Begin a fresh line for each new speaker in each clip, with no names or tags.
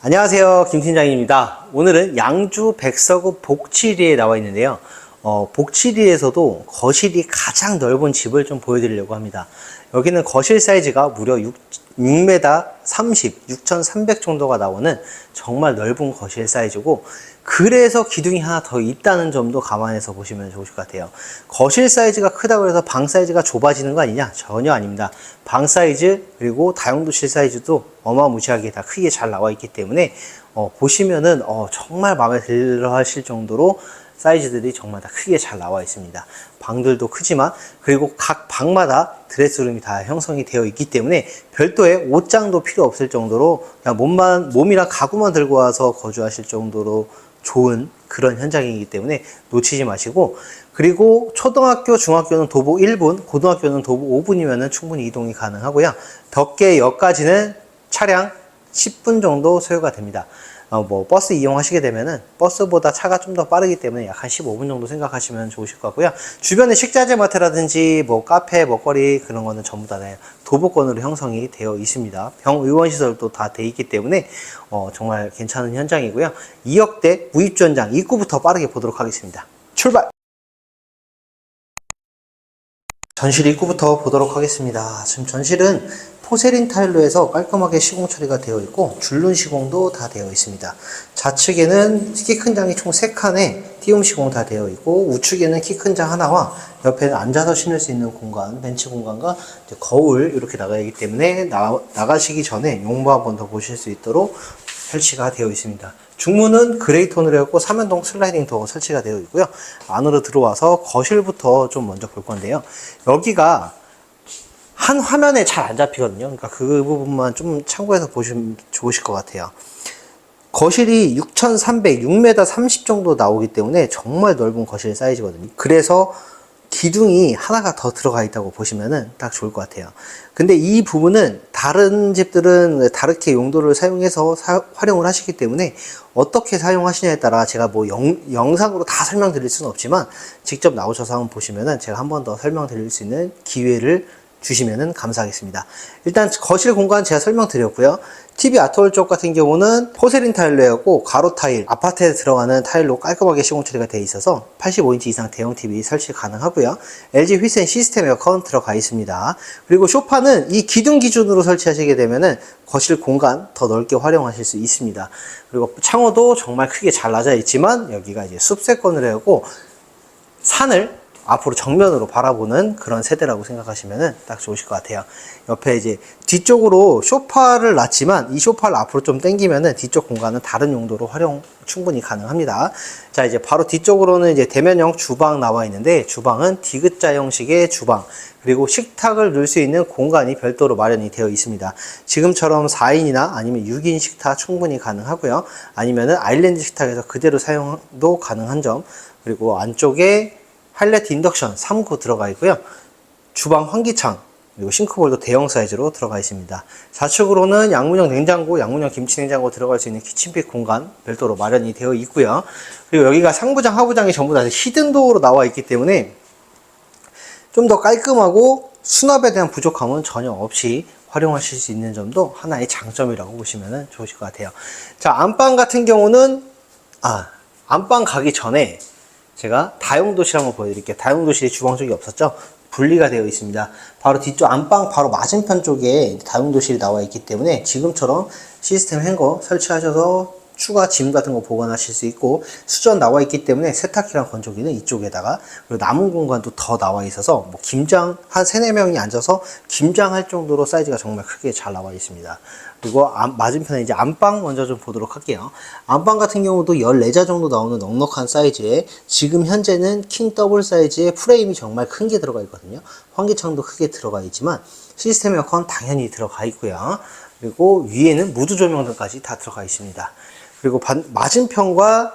안녕하세요. 김 팀장입니다. 오늘은 양주 백서구 복치리에 나와 있는데요. 어, 복치리에서도 거실이 가장 넓은 집을 좀 보여드리려고 합니다. 여기는 거실 사이즈가 무려 6, 6m 30, 6,300 정도가 나오는 정말 넓은 거실 사이즈고 그래서 기둥이 하나 더 있다는 점도 감안해서 보시면 좋으실 것 같아요. 거실 사이즈가 크다고 해서 방 사이즈가 좁아지는 거 아니냐? 전혀 아닙니다. 방 사이즈 그리고 다용도실 사이즈도 어마무시하게 다 크게 잘 나와 있기 때문에 어, 보시면은 어, 정말 마음에 들어 하실 정도로 사이즈들이 정말 다 크게 잘 나와 있습니다. 방들도 크지만 그리고 각 방마다 드레스룸이 다 형성이 되어 있기 때문에 별도의 옷장도 필요 없을 정도로 그냥 몸만 몸이랑 가구만 들고 와서 거주하실 정도로 좋은 그런 현장이기 때문에 놓치지 마시고 그리고 초등학교, 중학교는 도보 1분, 고등학교는 도보 5분이면 충분히 이동이 가능하고요. 덕계역까지는 차량 10분 정도 소요가 됩니다. 어, 뭐 버스 이용하시게 되면은 버스보다 차가 좀 더 빠르기 때문에 약 한 15분 정도 생각하시면 좋으실 것 같고요. 주변에 식자재 마트라든지 뭐 카페, 먹거리 그런 거는 전부 다 네, 도보권으로 형성이 되어 있습니다. 병 의원 시설도 다 돼 있기 때문에 어, 정말 괜찮은 현장이고요. 2억대 무입주 현장 입구부터 빠르게 보도록 하겠습니다. 출발! 전실 입구부터 보도록 하겠습니다. 지금 전실은 포세린 타일로 해서 깔끔하게 시공 처리가 되어 있고 줄눈 시공도 다 되어 있습니다. 좌측에는 키 큰 장이 총 3칸에 띄움 시공 다 되어 있고 우측에는 키 큰 장 하나와 옆에는 앉아서 신을 수 있는 공간, 벤치 공간과 거울 이렇게 나가야 하기 때문에 나, 나가시기 전에 용도 한번 더 보실 수 있도록 설치가 되어 있습니다. 중문은 그레이 톤으로 해갖고 삼연동 슬라이딩 도어 설치가 되어 있고요. 안으로 들어와서 거실부터 좀 먼저 볼 건데요. 여기가 한 화면에 잘 안 잡히거든요. 그러니까 그 부분만 좀 참고해서 보시면 좋으실 것 같아요. 거실이 6,300, 6m 30 정도 나오기 때문에 정말 넓은 거실 사이즈거든요. 그래서 기둥이 하나가 더 들어가 있다고 보시면은 딱 좋을 것 같아요. 근데 이 부분은 다른 집들은 다르게 용도를 사용해서 사- 활용을 하시기 때문에 어떻게 사용하시냐에 따라 제가 뭐 영, 영상으로 다 설명드릴 수는 없지만 직접 나오셔서 한번 보시면은 제가 한 번 더 설명드릴 수 있는 기회를 주시면은 감사하겠습니다. 일단 거실 공간 제가 설명드렸고요. TV 아트홀 쪽 같은 경우는 포세린 타일로 해갖고 가로 타일, 아파트에 들어가는 타일로 깔끔하게 시공 처리가 되어 있어서 85인치 이상 대형 TV 설치 가능하고요. LG 휘센 시스템 에어컨 들어가 있습니다. 그리고 쇼파는 이 기둥 기준으로 설치하시게 되면은 거실 공간 더 넓게 활용하실 수 있습니다. 그리고 창호도 정말 크게 잘 낮아 있지만 여기가 이제 숲세권을 해갖고 산을 앞으로 정면으로 바라보는 그런 세대라고 생각하시면 딱 좋으실 것 같아요. 옆에 이제 뒤쪽으로 소파를 놨지만 이 소파를 앞으로 좀 당기면은 뒤쪽 공간은 다른 용도로 활용 충분히 가능합니다. 자, 이제 바로 뒤쪽으로는 이제 대면형 주방 나와 있는데 주방은 디귿자 형식의 주방 그리고 식탁을 넣을 수 있는 공간이 별도로 마련이 되어 있습니다. 지금처럼 4인이나 아니면 6인 식탁 충분히 가능하고요. 아니면은 아일랜드 식탁에서 그대로 사용도 가능한 점 그리고 안쪽에 하이라이트 인덕션 3구 들어가 있고요. 주방 환기창 그리고 싱크볼도 대형 사이즈로 들어가 있습니다. 좌측으로는 양문형 냉장고, 양문형 김치 냉장고 들어갈 수 있는 키친핏 공간 별도로 마련이 되어 있고요. 그리고 여기가 상부장, 하부장이 전부 다 히든 도어로 나와 있기 때문에 좀 더 깔끔하고 수납에 대한 부족함은 전혀 없이 활용하실 수 있는 점도 하나의 장점이라고 보시면 좋으실 것 같아요. 자, 안방 같은 경우는, 아, 안방 가기 전에 제가 다용도실 한번 보여드릴게요. 다용도실이 주방 쪽이 없었죠? 분리가 되어 있습니다. 바로 뒤쪽 안방 바로 맞은편 쪽에 다용도실이 나와 있기 때문에 지금처럼 시스템 행거 설치하셔서 추가 짐 같은 거 보관하실 수 있고 수전 나와 있기 때문에 세탁기랑 건조기는 이쪽에다가 그리고 남은 공간도 더 나와 있어서 뭐 김장 한 3, 4명이 앉아서 김장할 정도로 사이즈가 정말 크게 잘 나와 있습니다. 그리고 안- 맞은편에 이제 안방 먼저 좀 보도록 할게요. 안방 같은 경우도 14자 정도 나오는 넉넉한 사이즈에 지금 현재는 킹 더블 사이즈의 프레임이 정말 큰 게 들어가 있거든요. 환기창도 크게 들어가 있지만 시스템 에어컨 당연히 들어가 있고요. 그리고 위에는 무드 조명등까지 다 들어가 있습니다. 그리고 반- 맞은편과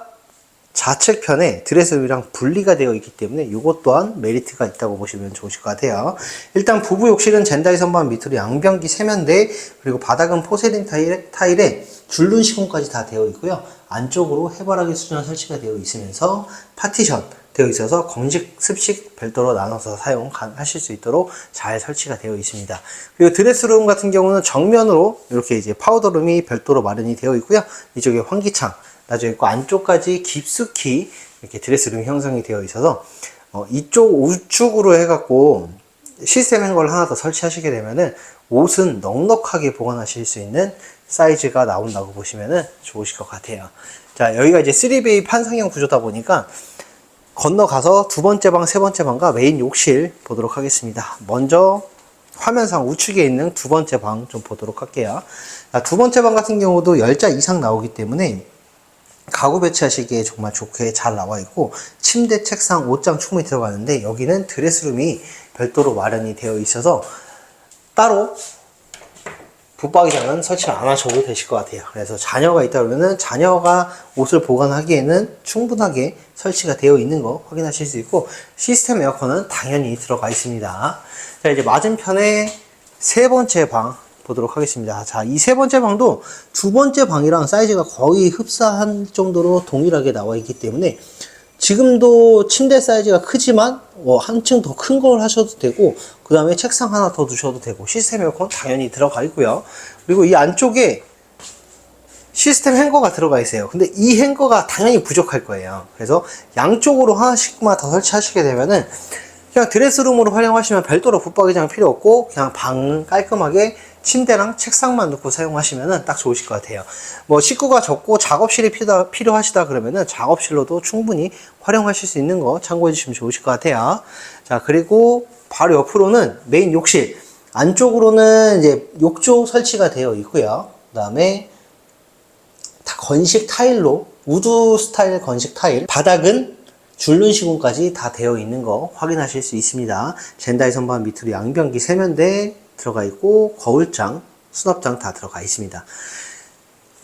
좌측편에 드레스룸이랑 분리가 되어 있기 때문에 이것 또한 메리트가 있다고 보시면 좋으실 것 같아요. 일단 부부 욕실은 젠다이 선반 밑으로 양변기 세면대 그리고 바닥은 포세린 타일, 타일에 줄눈 시공까지 다 되어 있고요. 안쪽으로 해바라기 수전 설치가 되어 있으면서 파티션 되어 있어서 건식, 습식 별도로 나눠서 사용하실 수 있도록 잘 설치가 되어 있습니다. 그리고 드레스룸 같은 경우는 정면으로 이렇게 이제 파우더룸이 별도로 마련이 되어 있고요. 이쪽에 환기창 나져 있고 안쪽까지 깊숙이 이렇게 드레스룸이 형성이 되어 있어서 어, 이쪽 우측으로 해갖고 시스템 행거를 하나 더 설치하시게 되면은 옷은 넉넉하게 보관하실 수 있는 사이즈가 나온다고 보시면은 좋으실 것 같아요. 자, 여기가 이제 3베이 판상형 구조다 보니까 건너가서 두 번째 방, 세 번째 방과 메인 욕실 보도록 하겠습니다. 먼저 화면상 우측에 있는 두 번째 방 좀 보도록 할게요. 자, 두 번째 방 같은 경우도 10자 이상 나오기 때문에 가구 배치하시기에 정말 좋게 잘 나와 있고 침대, 책상, 옷장 충분히 들어가는데 여기는 드레스룸이 별도로 마련이 되어 있어서 따로 붙박이장은 설치 안 하셔도 되실 것 같아요. 그래서 자녀가 있다 그러면은 자녀가 옷을 보관하기에는 충분하게 설치가 되어 있는 거 확인하실 수 있고 시스템 에어컨은 당연히 들어가 있습니다. 자 이제 맞은편에 세 번째 방 보도록 하겠습니다. 자, 이 세 번째 방도 두 번째 방이랑 사이즈가 거의 흡사한 정도로 동일하게 나와 있기 때문에 지금도 침대 사이즈가 크지만 어, 한층 더 큰 걸 하셔도 되고 그 다음에 책상 하나 더 두셔도 되고 시스템 에어컨 당연히 들어가 있고요. 그리고 이 안쪽에 시스템 행거가 들어가 있어요. 근데 이 행거가 당연히 부족할 거예요. 그래서 양쪽으로 하나씩만 더 설치하시게 되면은 그냥 드레스룸으로 활용하시면 별도로 붙박이장 필요 없고 그냥 방 깔끔하게 침대랑 책상만 놓고 사용하시면 딱 좋으실 것 같아요. 뭐 식구가 적고 작업실이 필요하, 필요하시다 그러면은 작업실로도 충분히 활용하실 수 있는 거 참고해 주시면 좋으실 것 같아요. 자, 그리고 바로 옆으로는 메인 욕실. 안쪽으로는 이제 욕조 설치가 되어 있고요. 그 다음에 다 건식 타일로 우드 스타일 건식 타일 바닥은 줄눈 시공까지 다 되어 있는 거 확인하실 수 있습니다 젠다이 선반 밑으로 양변기 세면대 들어가 있고 거울장 수납장 다 들어가 있습니다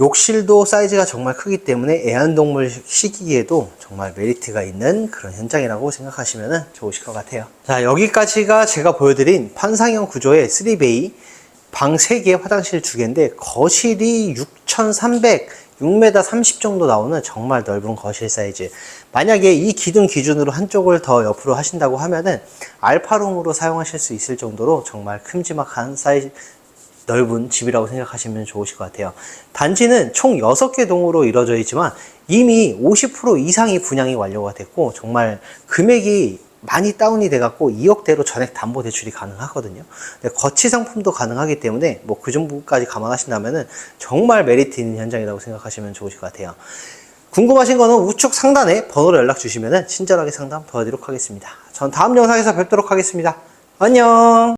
욕실도 사이즈가 정말 크기 때문에 애완동물 시기에도 정말 메리트가 있는 그런 현장이라고 생각하시면 좋으실 것 같아요. 자, 여기까지가 제가 보여드린 판상형 구조의 3베이 방 3개, 화장실 2개인데 거실이 6,300, 6m 30 정도 나오는 정말 넓은 거실 사이즈. 만약에 이 기둥 기준으로 한쪽을 더 옆으로 하신다고 하면은 알파룸으로 사용하실 수 있을 정도로 정말 큼지막한 사이즈, 넓은 집이라고 생각하시면 좋으실 것 같아요. 단지는 총 6개 동으로 이루어져 있지만 이미 50% 이상이 분양이 완료가 됐고 정말 금액이 많이 다운이 돼갖고 2억대로 전액 담보 대출이 가능하거든요. 거치 상품도 가능하기 때문에 뭐 그 정도까지 감안하신다면은 정말 메리트 있는 현장이라고 생각하시면 좋으실 것 같아요. 궁금하신 거는 우측 상단에 번호로 연락 주시면 친절하게 상담 도와드리도록 하겠습니다. 전 다음 영상에서 뵙도록 하겠습니다. 안녕!